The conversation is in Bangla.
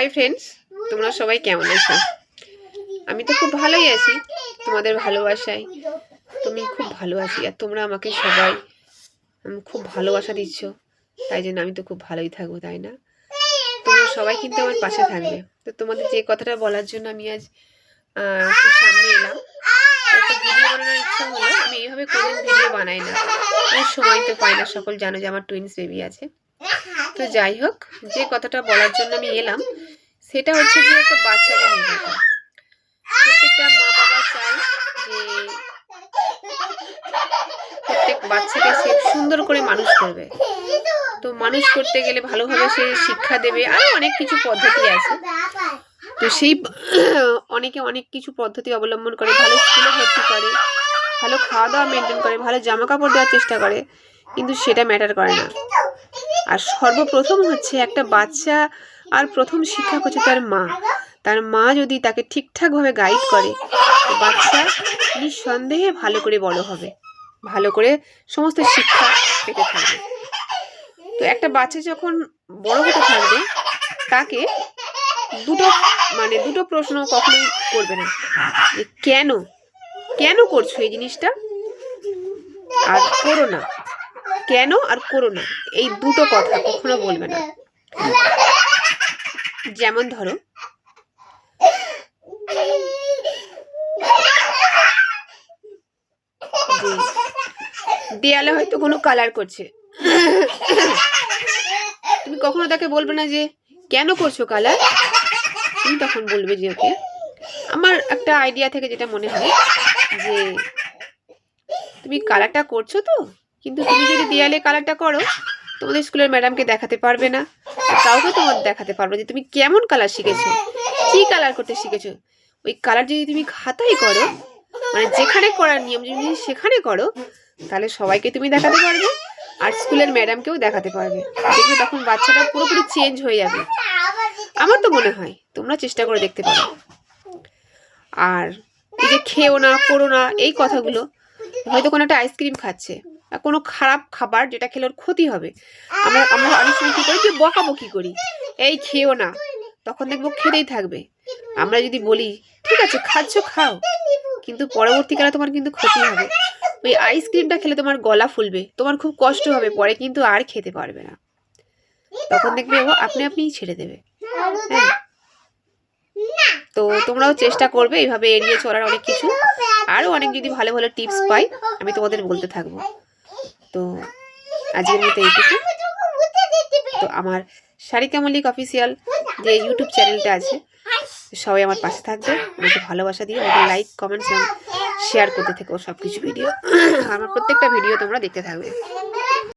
হাই ফ্রেন্ডস, তোমরা সবাই কেমন আছো? আমি তো খুব ভালোই আছি, তোমাদের ভালোবাসায়। তুমি খুব ভালো আছি, আর তোমরা আমাকে সবাই খুব ভালোবাসা দিচ্ছ। তাই জন্য আমি তো খুব ভালোই থাকব, তাই না? তোমরা সবাই কিন্তু আমার পাশে থাকবে। তো তোমাদের যে কথাটা বলার জন্য আমি আজ সামনে এলাম। একটা ভিডিও বানানোর ইচ্ছা হলো, আমি এইভাবে কোনোদিন ভিডিও বানাই না। আমি সময় তো পাই না, সকল জানো যে আমার টুইন্স বেবি আছে। তো যাই হোক, যে কথাটা বলার জন্য আমি এলাম সেটা হচ্ছে যে একটা বাচ্চাকে নিয়ে যেতে। প্রত্যেকটা মা বাবা চায় যে প্রত্যেক বাচ্চাকে সে সুন্দর করে মানুষ করবে। তো মানুষ করতে গেলে ভালোভাবে সে শিক্ষা দেবে আরও অনেক কিছু পদ্ধতি আছে। তো সেই অনেকে অনেক কিছু পদ্ধতি অবলম্বন করে, ভালো স্কুলে ভর্তি করে, ভালো খাওয়া দাওয়া মেনটেন করে, ভালো জামা কাপড় দেওয়ার চেষ্টা করে, কিন্তু সেটা ম্যাটার করে না। আর সর্বপ্রথম হচ্ছে একটা বাচ্চা আর প্রথম শিক্ষক হচ্ছে তার মা। তার মা যদি তাকে ঠিকঠাকভাবে গাইড করে বাচ্চা নিঃসন্দেহে ভালো করে বড় হবে। ভালো করে সমস্ত শিক্ষা পেতে থাকবে। তো একটা বাচ্চা যখন বড় হতে থাকবে, তাকে দুটো মানে দুটো প্রশ্ন কখনোই করবে না। যে কেন? কেন করছ এই জিনিসটা? আর করো না। কেন আর করো না? এই দুটো কথা কখনো বলবে না। যেমন ধরো। দেয়ালে হয়তো কোনো কালার করছে। তুমি কখনো তাকে বলবে না যে, কেন করছ কালার তুমি তখন বলবে যে, ওকে। আমার একটা আইডিয়া থেকে যেটা মনে হয় যে, তুমি কালারটা করছ তো, কিন্তু তুমি যদি দেয়ালে কালারটা করো, তোমাদের স্কুলের ম্যাডামকে দেখাতে পারবে না। কাউকে তোমার দেখাতে পারবে যে তুমি কেমন কালার শিখেছো? কি কালার করতে শিখেছো? ওই কালার যদি তুমি খাতায় করো মানে যেখানে করার নিয়ম যদি সেখানে করো, তাহলে সবাইকে তুমি দেখাতে পারবে আর স্কুলের ম্যাডামকেও দেখাতে পারবে। দেখবে তখন বাচ্চাটা পুরোপুরি চেঞ্জ হয়ে যাবে। আমার তো মনে হয়, তোমরা চেষ্টা করে দেখতে পারো। আর এই যে খেও না করো না, এই কথাগুলো, হয়তো কোনো একটা আইসক্রিম খাচ্ছে। কোনো খারাপ খাবার যেটা খেলে ওর ক্ষতি হবে। আমরা আমরা অনেক সময় কী করি যে বকাবকি করি। এই খেও না। তখন দেখব খেতেই থাকবে। আমরা যদি বলি, ঠিক আছে, খাচ্ছ, খাও। কিন্তু পরবর্তীকালে তোমার কিন্তু ক্ষতি হবে। ওই আইসক্রিমটা খেলে তোমার গলা ফুলবে। তোমার খুব কষ্ট হবে। পরে কিন্তু আর খেতে পারবে না। তখন দেখবে ও আপনি আপনিই ছেড়ে দেবে। হ্যাঁ। তো তোমরাও চেষ্টা করবে এইভাবে এড়িয়ে চলার অনেক কিছু। আরও অনেক যদি ভালো ভালো টিপস পাই, আমি তোমাদের বলতে থাকব। তো আজকের মতো এইটুকু। তো আমার সারিকা মল্লিক অফিসিয়াল যে ইউটিউব চ্যানেলটা আছে, সবাই আমার পাশে থাকবে। আমাকে ভালোবাসা দিয়ে আমাকে লাইক কমেন্টস শেয়ার করতে থেকো সব কিছু ভিডিও আমার প্রত্যেকটা ভিডিও তোমরা দেখতে থাকবে।